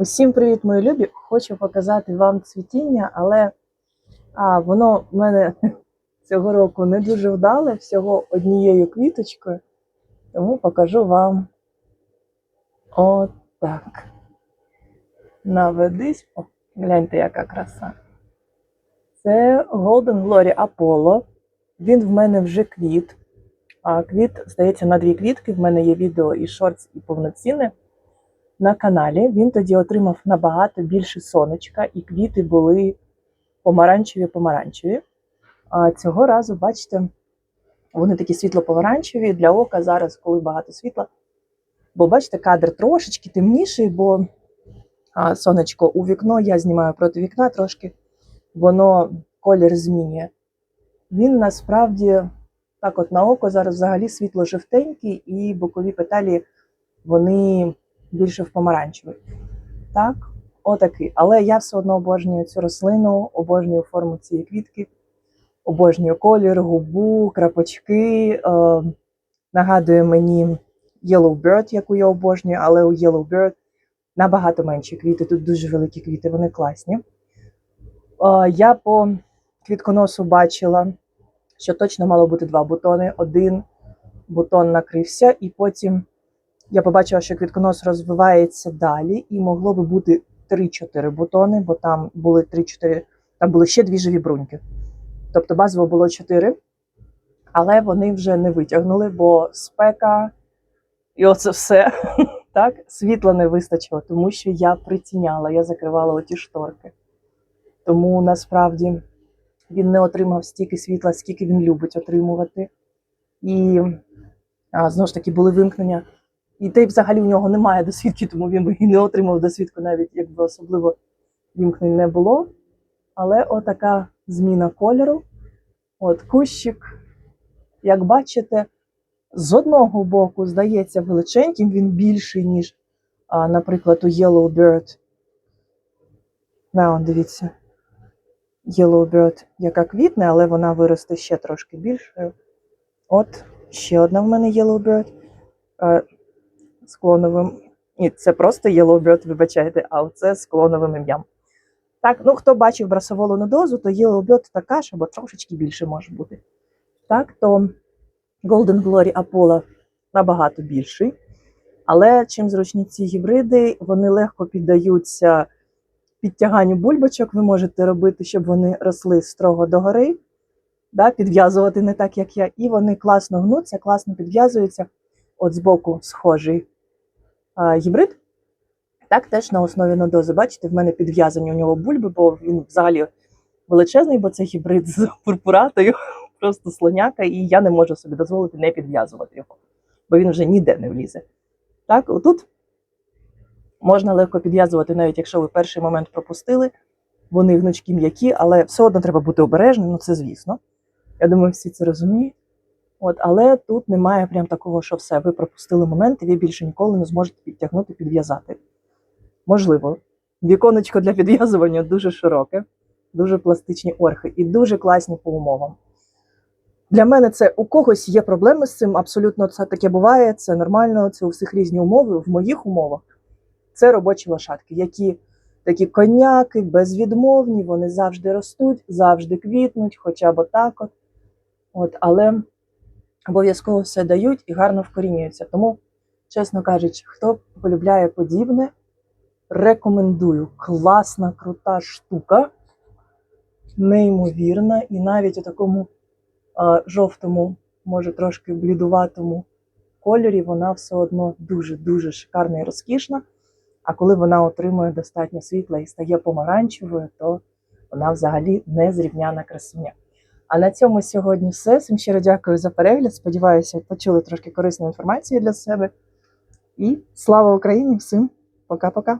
Усім привіт, мої любі! Хочу показати вам цвітіння, але а, воно в мене цього року не дуже вдале, всього однією квіточкою. Тому покажу вам отак. Наведись. О, гляньте, яка краса. Це Golden Glory Apollo. Він в мене вже квіт. А квіт, здається, на дві квітки. В мене є відео і шортс, і повноцінне на каналі. Він тоді отримав набагато більше сонечка, і квіти були помаранчеві-помаранчеві. А цього разу, бачите, вони такі світло-помаранчеві для ока зараз, коли багато світла. Бо бачите, кадр трошечки темніший, бо сонечко у вікно, я знімаю проти вікна трошки, воно колір змінює. Він насправді так, от на око зараз взагалі світло жовтенький, і бокові петалі вони більше в помаранчевий. Так, отакий. Але я все одно обожнюю цю рослину, обожнюю форму цієї квітки, обожнюю колір, губу, крапочки. Е, нагадує мені Yellow Bird, яку я обожнюю, але у Yellow Bird набагато менші квіти. Тут дуже великі квіти, вони класні. Е, я по квітконосу бачила, що точно мало бути два бутони. Один бутон накрився, і потім я побачила, що квітконос розвивається далі, і могло би бути 3-4 бутони, бо там були 3-4, там були ще дві живі бруньки. Тобто базово було 4, але вони вже не витягнули, бо спека і оце все. Так, світла не вистачило, тому що я притіняла, я закривала оті шторки. Тому насправді він не отримав стільки світла, скільки він любить отримувати. І а, знову ж таки були вимкнення. І й взагалі у нього немає досвідки, тому він би і не отримав досвідку, навіть якби особливо вімкнень не було. Але отака зміна кольору. От кущик, як бачите, з одного боку здається величеньким, він більший, ніж, наприклад, у Yellow Bird. На, он, дивіться. Yellow Bird, яка квітне, але вона виросте ще трошки більшою. От, ще одна в мене Yellow Bird. Е, з. Ні, це просто Yellowbird, вибачайте, а це з ім'ям. Так, ну хто бачив брасоволу дозу, то Yellowbird така ж, або трошечки більше може бути. Так, то Golden Glory Apollo набагато більший. Але чим зручні ці гібриди, вони легко піддаються підтяганню бульбочок. Ви можете робити, щоб вони росли строго догори, да, підв'язувати не так, як я. І вони класно гнуться, класно підв'язуються. От збоку схожий гібрид. Так, теж на основі нодози. Бачите, в мене підв'язані у нього бульби, бо він взагалі величезний, бо це гібрид з пурпуратою, просто слоняка, і я не можу собі дозволити не підв'язувати його, бо він вже ніде не влізе. Так, отут можна легко підв'язувати, навіть якщо ви перший момент пропустили. Вони гнучкі м'які, але все одно треба бути обережним, ну це звісно. Я думаю, всі це розуміють. От, але тут немає прям такого, що все, ви пропустили момент, і ви більше ніколи не зможете підтягнути, підв'язати. Можливо, віконечко для підв'язування дуже широке, дуже пластичні орхи і дуже класні по умовам. Для мене це у когось є проблеми з цим, абсолютно це таке буває, це нормально, це у всіх різні умови. В моїх умовах це робочі лошадки, які такі коняки, безвідмовні, вони завжди ростуть, завжди квітнуть, хоча б отак от. От, але обов'язково все дають і гарно вкорінюються. Тому, чесно кажучи, хто полюбляє подібне, рекомендую. Класна, крута штука, неймовірна, і навіть у такому а, жовтому, може трошки блідуватому кольорі, вона все одно дуже-дуже шикарна і розкішна. А коли вона отримує достатньо світла і стає помаранчевою, то вона взагалі незрівняна красуня. А на цьому сьогодні все. Всім щиро дякую за перегляд. Сподіваюся, почули трошки корисної інформації для себе. І слава Україні! Всім пока-пока!